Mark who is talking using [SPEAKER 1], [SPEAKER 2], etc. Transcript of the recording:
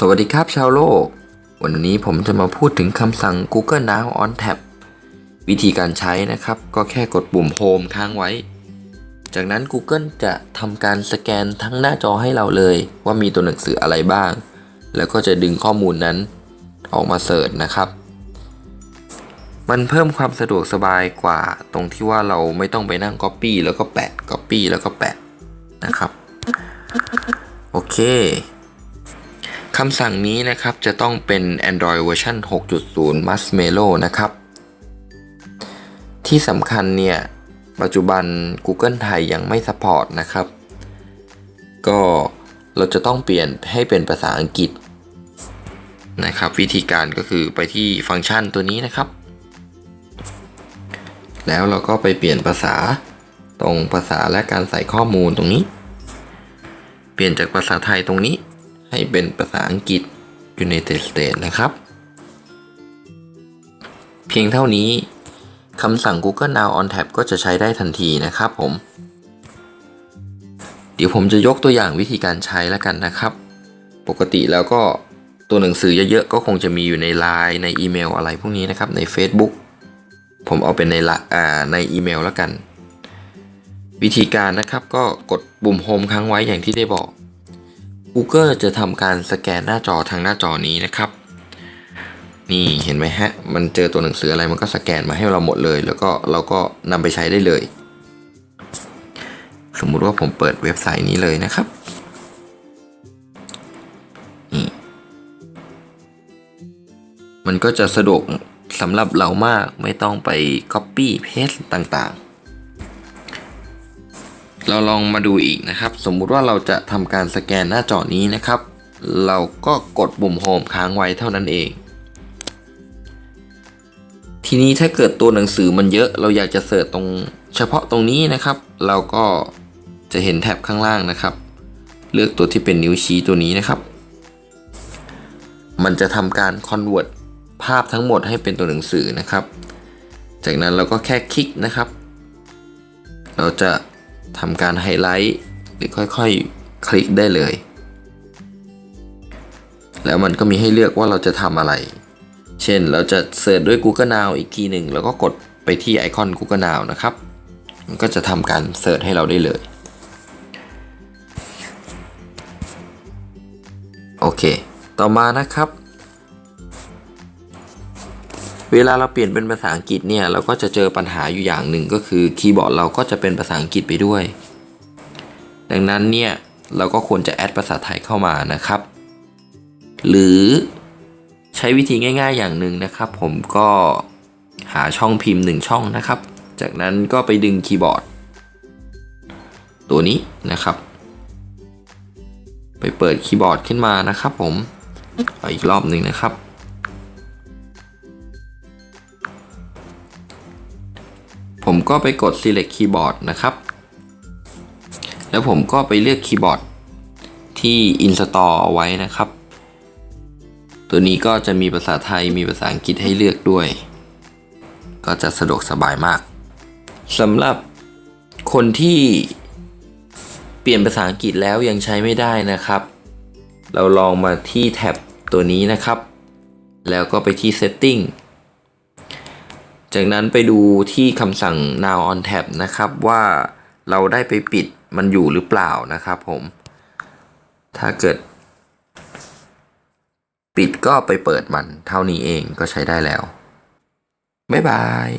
[SPEAKER 1] สวัสดีครับชาวโลก วันนี้ผมจะมาพูดถึงคำสั่ง Google Now on Tab วิธีการใช้นะครับ ก็แค่กดปุ่ม Home ค้างไว้ จากนั้น Google จะทำการสแกนทั้งหน้าจอให้เราเลย ว่ามีตัวหนังสืออะไรบ้าง แล้วก็จะดึงข้อมูลนั้นออกมาเสิร์ชนะครับ มันเพิ่มความสะดวกสบายกว่าตรงที่ว่าเราไม่ต้องไปนั่ง Copy แล้วก็แปะ Copy แล้วก็แปะนะครับ โอเค คำสั่งนี้นะครับจะต้องเป็น Android เวอร์ชัน6.0 Marshmallow นะครับ ที่สำคัญเนี่ย ปัจจุบัน Google ไทยยังไม่สปอร์ตนะครับ ก็เราจะต้องเปลี่ยนให้เป็นภาษาอังกฤษนะครับ วิธีการก็คือไปที่ฟังก์ชันตัวนี้นะครับ แล้วเราก็ไปเปลี่ยนภาษาตรงภาษาและการใส่ข้อมูลตรงนี้ เปลี่ยนจากภาษาไทยตรงนี้ ให้เป็นภาษาอังกฤษ United States นะครับ เพียงเท่านี้คำสั่ง Google Now on Tab ก็จะใช้ได้ทันทีนะครับผม เดี๋ยวผมจะยกตัวอย่างวิธีการใช้แล้วกันนะครับ ปกติแล้วก็ตัวหนังสือเยอะๆ ก็คงจะมีอยู่ใน Line ในอีเมลอะไรพวกนี้นะครับ ใน Facebook ผมเอาเป็นในละอ่าในอีเมลแล้วกัน วิธีการนะครับก็กดปุ่ม Home ค้างไว้อย่างที่ได้บอก Google จะทำการสแกนหน้าจอทางหน้าจอนี้นะครับ นี่เห็นไหมฮะ มันเจอตัวหนังสืออะไรมันก็สแกนมาให้เราหมดเลย แล้วก็เราก็นำไปใช้ได้เลย สมมุติว่าผมเปิดเว็บไซต์นี้เลยนะครับนี่มันก็จะสะดวกสำหรับเรามากไม่ต้องไป Copy Paste ต่างๆ เราลองมาดูอีกนะครับ สมมุติว่าเราจะทำการสแกนหน้าจอนี้นะครับ เราก็กดปุ่ม Home ค้างไว้เท่านั้นเอง ทีนี้ถ้าเกิดตัวหนังสือมันเยอะ เราอยากจะเสิร์ชตรงเฉพาะตรงนี้นะครับ เราก็จะเห็นแท็บข้างล่างนะครับ เลือกตัวที่เป็นนิ้วชี้ตัวนี้นะครับ มันจะทำการ convert ภาพทั้งหมดให้เป็นตัวหนังสือนะครับ จากนั้นเราก็แค่คลิกนะครับ เราจะ ทำการไฮไลท์หรือค่อยๆคลิกได้เลย แล้วมันก็มีให้เลือกว่าเราจะทำอะไร เช่นเราจะเสิร์ชด้วย Google Now อีกทีหนึ่งแล้วก็กดไปที่ไอคอน Google Now นะครับ มันก็จะทำการเสิร์ชให้เราได้เลย โอเค ต่อมานะครับ เวลาเราเปลี่ยนเป็นภาษาอังกฤษเนี่ยเราก็จะเจอปัญหาอยู่อย่างหนึ่งก็คือคีย์บอร์ดเราก็จะเป็นภาษาอังกฤษไปด้วย ดังนั้นเนี่ยเราก็ควรจะแอดภาษาไทยเข้ามานะครับ หรือใช้วิธีง่าย ๆ อย่างหนึ่งนะครับ ผมก็หาช่องพิมพ์หนึ่งช่องนะครับ จากนั้นก็ไปดึงคีย์บอร์ด ตัวนี้นะครับ ไปเปิดคีย์บอร์ดขึ้นมานะครับ ผมเอาอีกรอบหนึ่งนะครับ ผมก็ไปกด select keyboard นะครับ แล้วผมก็ไปเลือกคีย์บอร์ดที่ install เอาไว้นะครับ ตัวนี้ก็จะมีภาษาไทยมีภาษาอังกฤษให้เลือกด้วย ก็จะสะดวกสบายมากสำหรับคนที่เปลี่ยนภาษาอังกฤษแล้วยังใช้ไม่ได้นะครับ เราลองมาที่แท็บตัวนี้นะครับ แล้วก็ไปที่ setting จากนั้นไปดูที่คำสั่ง now on tab นะครับว่าเราได้ไปปิดมันอยู่หรือเปล่านะครับผม ถ้าเกิด ปิดก็ไปเปิดมันเท่านี้เองก็ใช้ได้แล้ว บ๊ายบาย